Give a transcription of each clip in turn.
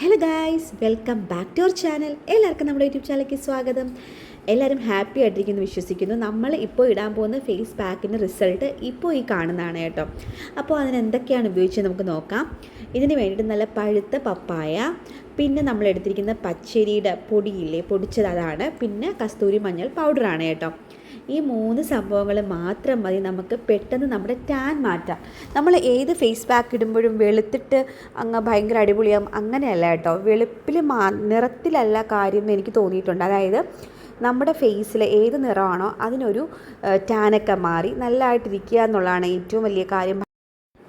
Hello guys welcome back to our channel എല്ലാവർക്കും നമ്മുടെ YouTube ചാനലിലേക്ക് സ്വാഗതം. എല്ലാവരും ഹാപ്പി ആയിട്ടിരിക്കുന്നു വിശ്വസിക്കുന്നു. നമ്മൾ ഇപ്പോൾ ഇടാൻ പോകുന്ന ഫേസ് പാക്കിന്റെ റിസൾട്ട് ഇപ്പോൾ ഈ കാണുന്നതാണ് കേട്ടോ. അപ്പോൾ അതിനെന്തൊക്കെയാണ് ഉപയോഗിച്ചത് നമുക്ക് നോക്കാം. ഇതിന് വേണ്ടിയിട്ട് നല്ല പഴുത്ത പപ്പായ പിന്നെ നമ്മൾ എടുത്തിരിക്കുന്ന പച്ചരിയുടെ പൊടിയില്ലേ പൊടിച്ചത് അതാണ്. പിന്നെ കസ്തൂരി മഞ്ഞൾ പൗഡറാണ് കേട്ടോ. ഈ മൂന്ന് സംഭവങ്ങൾ മാത്രം മതി. നമുക്ക് പെട്ടെന്ന് നമ്മുടെ ടാൻ മാറ്റാം. നമ്മൾ ഏത് ഫേസ് പാക്ക് ഇടുമ്പോഴും വെളുത്തിട്ട് അങ്ങ് ഭയങ്കര അടിപൊളിയാകും അങ്ങനെയല്ല കേട്ടോ. വെളുപ്പിൽ മാ നിറത്തിലല്ല കാര്യം എന്ന് എനിക്ക് തോന്നിയിട്ടുണ്ട്. അതായത് നമ്മുടെ ഫേസിൽ ഏത് നിറമാണോ അതിനൊരു ടാനൊക്കെ മാറി നല്ലതായിട്ടിരിക്കുക എന്നുള്ളതാണ് ഏറ്റവും വലിയ കാര്യം.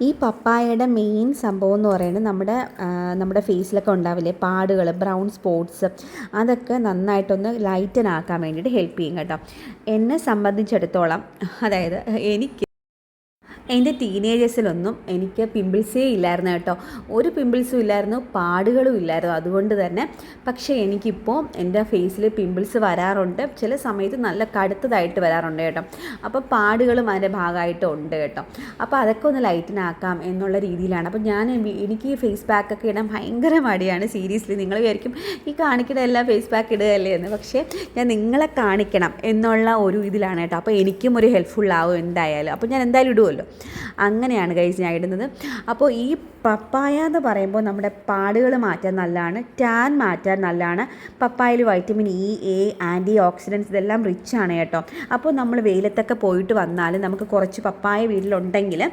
ഈ പപ്പായയുടെ മെയിൻ സംഭവം എന്ന് പറയുന്നത് നമ്മുടെ നമ്മുടെ ഫേസിലൊക്കെ ഉണ്ടാവില്ലേ? പാടുകൾ ബ്രൗൺ സ്പോട്ട്സ് അതൊക്കെ നന്നായിട്ടൊന്ന് ലൈറ്റൻ ആക്കാൻ വേണ്ടിയിട്ട് ഹെൽപ്പ് ചെയ്യും കേട്ടോ. എന്നെ സംബന്ധിച്ചിടത്തോളം അതായത് എനിക്ക് എന്റെ ടീനേജേഴ്സിലൊന്നും എനിക്ക് പിമ്പിൾസേ ഇല്ലായിരുന്നു കേട്ടോ. ഒരു പിമ്പിൾസും ഇല്ലായിരുന്നു പാടുകളും ഇല്ലായിരുന്നു. അതുകൊണ്ട് തന്നെ പക്ഷേ എനിക്കിപ്പോൾ എന്റെ ഫേസിൽ പിമ്പിൾസ് വരാറുണ്ട്. ചില സമയത്ത് നല്ല കടുത്തതായിട്ട് വരാറുണ്ട് കേട്ടോ. അപ്പോൾ പാടുകളും അതിന്റെ ഭാഗമായിട്ട് ഉണ്ട് കേട്ടോ. അപ്പോൾ അതൊക്കെ ഒന്ന് ലൈറ്റിനാക്കാം എന്നുള്ള രീതിയിലാണ്. അപ്പോൾ ഞാൻ എനിക്ക് ഈ ഫേസ് പാക്കൊക്കെ ഇടാൻ ഭയങ്കര മടിയാണ്. സീരിയസ്ലി നിങ്ങൾ വിചാരിക്കും ഈ കാണിക്കുന്ന എല്ലാം ഫേസ് പാക്ക് ഇടുകയല്ലേ എന്ന്. പക്ഷേ ഞാൻ നിങ്ങളെ കാണിക്കണം എന്നുള്ള ഒരു ഇതിലാണ് കേട്ടോ. അപ്പോൾ എനിക്കും ഒരു ഹെൽപ്ഫുൾ ആവും എന്തായാലും. അപ്പോൾ ഞാൻ എന്തായാലും ഇടുമല്ലോ അങ്ങനെയാണ് ഗൈസ് ഞാൻ ഇടുന്നത്. അപ്പോൾ ഈ പപ്പായ എന്ന് പറയുമ്പോൾ നമ്മുടെ പാടുകൾ മാറ്റാൻ നല്ലതാണ് ടാൻ മാറ്റാൻ നല്ലതാണ്. പപ്പായയിൽ vitamin E A antioxidants ഇതെല്ലാം റിച്ച് ആണ് കേട്ടോ. അപ്പോൾ നമ്മൾ വെയിലത്തൊക്കെ പോയിട്ട് വന്നാൽ നമുക്ക് കുറച്ച് പപ്പായ വീട്ടിലുണ്ടെങ്കിൽ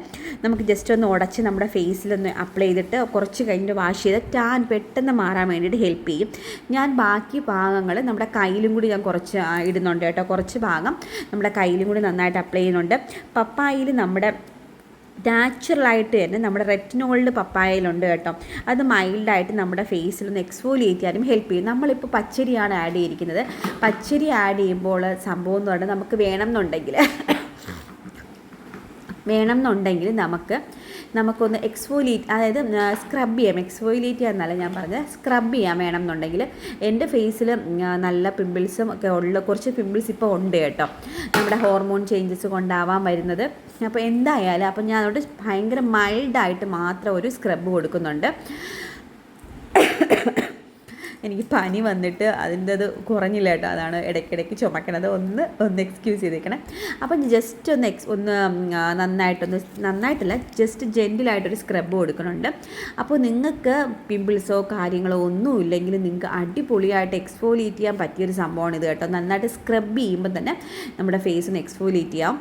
നമുക്ക് ജസ്റ്റ് ഒന്ന് ഉടച്ച് നമ്മുടെ ഫേസിലൊന്ന് അപ്ലൈ ചെയ്തിട്ട് കുറച്ച് കഴിഞ്ഞിട്ട് വാഷ് ചെയ്ത് ടാൻ പെട്ടെന്ന് മാറാൻ വേണ്ടിയിട്ട് ഹെൽപ്പ് ചെയ്യും. ഞാൻ ബാക്കി ഭാഗങ്ങൾ നമ്മുടെ കയ്യിലും കൂടി ഞാൻ കുറച്ച് ഇടുന്നുണ്ട് കേട്ടോ. കുറച്ച് ഭാഗം നമ്മുടെ കയ്യിലും കൂടി നന്നായിട്ട് അപ്ലൈ ചെയ്യുന്നുണ്ട്. പപ്പായയിൽ നമ്മുടെ നാച്ചുറലായിട്ട് തന്നെ നമ്മുടെ റെറ്റിനോളിൽ പപ്പായയിലുണ്ട് കേട്ടോ. അത് മൈൽഡായിട്ട് നമ്മുടെ ഫേസിലൊന്ന് എക്സ്ഫോലിയേറ്റ് ചെയ്യാനും ഹെൽപ്പ് ചെയ്യും. നമ്മളിപ്പോൾ പച്ചരിയാണ് ആഡ് ചെയ്തിരിക്കുന്നത്. പച്ചരി ആഡ് ചെയ്യുമ്പോൾ സംഭവം എന്ന് പറഞ്ഞാൽ നമുക്ക് വേണം എന്നുണ്ടെങ്കിൽ വേണം എന്നുണ്ടെങ്കിൽ നമുക്ക് നമുക്കൊന്ന് എക്സ്ഫോലിയേറ്റ് അതായത് സ്ക്രബ് ചെയ്യാം. എക്സ്ഫോലിയേറ്റ് ചെയ്യാമെന്നല്ല ഞാൻ പറഞ്ഞത്. സ്ക്രബ് ചെയ്യാൻ വേണം എന്നുണ്ടെങ്കിൽ എന്റെ ഫേസിൽ നല്ല പിമ്പിൾസും ഒക്കെ ഉള്ള കുറച്ച് പിമ്പിൾസ് ഇപ്പോൾ ഉണ്ട് കേട്ടോ. നമ്മുടെ ഹോർമോൺ ചേഞ്ചസ് കൊണ്ടാവാൻ വരുന്നത്. അപ്പോൾ എന്തായാലും അപ്പം ഞാൻ അതുകൊണ്ട് ഭയങ്കര മൈൽഡായിട്ട് മാത്രം ഒരു സ്ക്രബ് കൊടുക്കുന്നുണ്ട്. എനിക്ക് പനി വന്നിട്ട് അതിന്റെ അത് കുറഞ്ഞില്ല കേട്ടോ. അതാണ് ഇടയ്ക്കിടയ്ക്ക് ചുമക്കണത്. ഒന്ന് ഒന്ന് എക്സ്ക്യൂസ് ചെയ്തേക്കണേ. അപ്പം ജസ്റ്റ് ഒന്ന് എക്സ് ഒന്ന് നന്നായിട്ടൊന്ന് നന്നായിട്ടല്ല ജസ്റ്റ് ജെന്റിലായിട്ടൊരു സ്ക്രബ് കൊടുക്കുന്നുണ്ട് അപ്പോൾ നിങ്ങൾക്ക് പിമ്പിൾസോ കാര്യങ്ങളോ ഒന്നും ഇല്ലെങ്കിൽ നിങ്ങൾക്ക് അടിപൊളിയായിട്ട് എക്സ്ഫോലിയേറ്റ് ചെയ്യാൻ പറ്റിയൊരു സംഭവമാണ് ഇത് കേട്ടോ. നന്നായിട്ട് സ്ക്രബ് ചെയ്യുമ്പോൾ തന്നെ നമ്മുടെ ഫേസ് ഒന്ന് എക്സ്ഫോലിയേറ്റ് ചെയ്യാം.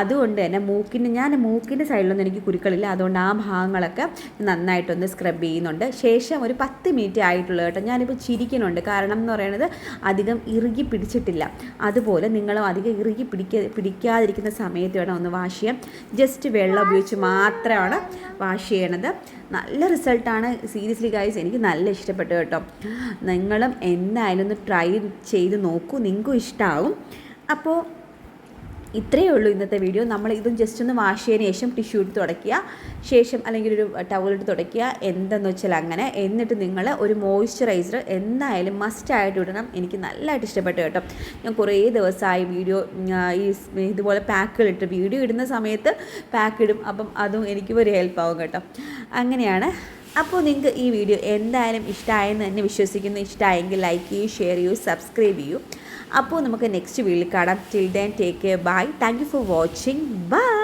അതുകൊണ്ട് തന്നെ മൂക്കിന്റെ ഞാൻ മൂക്കിന്റെ സൈഡിലൊന്നും എനിക്ക് കുരുക്കളില്ല. അതുകൊണ്ട് ആ ഭാഗങ്ങളൊക്കെ നന്നായിട്ടൊന്ന് സ്ക്രബ് ചെയ്യുന്നുണ്ട്. ശേഷം ഒരു പത്ത് മിനിറ്റ് ആയിട്ടുള്ളൂ കേട്ടോ. ഞാനിപ്പോൾ ചിരിക്കുന്നുണ്ട്. കാരണം എന്ന് പറയുന്നത് അധികം ഇറുകി പിടിച്ചിട്ടില്ല. അതുപോലെ നിങ്ങളും അധികം ഇറുകി പിടിക്ക പിടിക്കാതിരിക്കുന്ന സമയത്ത് വേണം ഒന്ന് വാഷ് ചെയ്യാം ജസ്റ്റ് വെള്ളം ഉപയോഗിച്ച് മാത്രമാണ് വാഷ് ചെയ്യണത്. നല്ല റിസൾട്ടാണ് സീരിയസ്ലി ഗൈസ് എനിക്ക് നല്ല ഇഷ്ടപ്പെട്ടു കേട്ടോ. നിങ്ങളും എന്തായാലും ഒന്ന് ട്രൈ ചെയ്ത് നോക്കൂ. നിങ്ങൾക്കും ഇഷ്ടമാവും അപ്പോൾ ഇത്രയേ ഉള്ളൂ ഇന്നത്തെ വീഡിയോ. നമ്മൾ ഇതും ജസ്റ്റ് ഒന്ന് വാഷ് ചെയ്തതിന് ശേഷം ടിഷ്യൂ ഇട്ട് തുടയ്ക്കുക. ശേഷം അല്ലെങ്കിൽ ഒരു ഇട്ട് തുടയ്ക്കുക. എന്തെന്ന് വെച്ചാൽ അങ്ങനെ. എന്നിട്ട് നിങ്ങൾ ഒരു മോയ്സ്ചറൈസർ എന്തായാലും മസ്റ്റ് ആയിട്ട് ഇടണം. എനിക്ക് നല്ലതായിട്ട് ഇഷ്ടപ്പെട്ടു കേട്ടോ. ഞാൻ കുറേ ദിവസമായി വീഡിയോ ഈ ഇതുപോലെ പാക്കുകൾ ഇട്ട് വീഡിയോ ഇടുന്ന സമയത്ത് പാക്ക് ഇടും. അപ്പം അതും എനിക്ക് ഒരു ഹെൽപ്പ് ആവും കേട്ടോ. അങ്ങനെയാണ്. അപ്പോൾ നിങ്ങൾക്ക് ഈ വീഡിയോ എന്തായാലും ഇഷ്ടമായെന്ന് തന്നെ വിശ്വസിക്കുന്നു. ഇഷ്ടമായെങ്കിൽ ലൈക്ക് ചെയ്യൂ ഷെയർ ചെയ്യൂ സബ്സ്ക്രൈബ് ചെയ്യൂ. അപ്പോൾ നമുക്ക് നെക്സ്റ്റ് വീഡിയോയിൽ കാണാം. Till then take care bye thank you for watching bye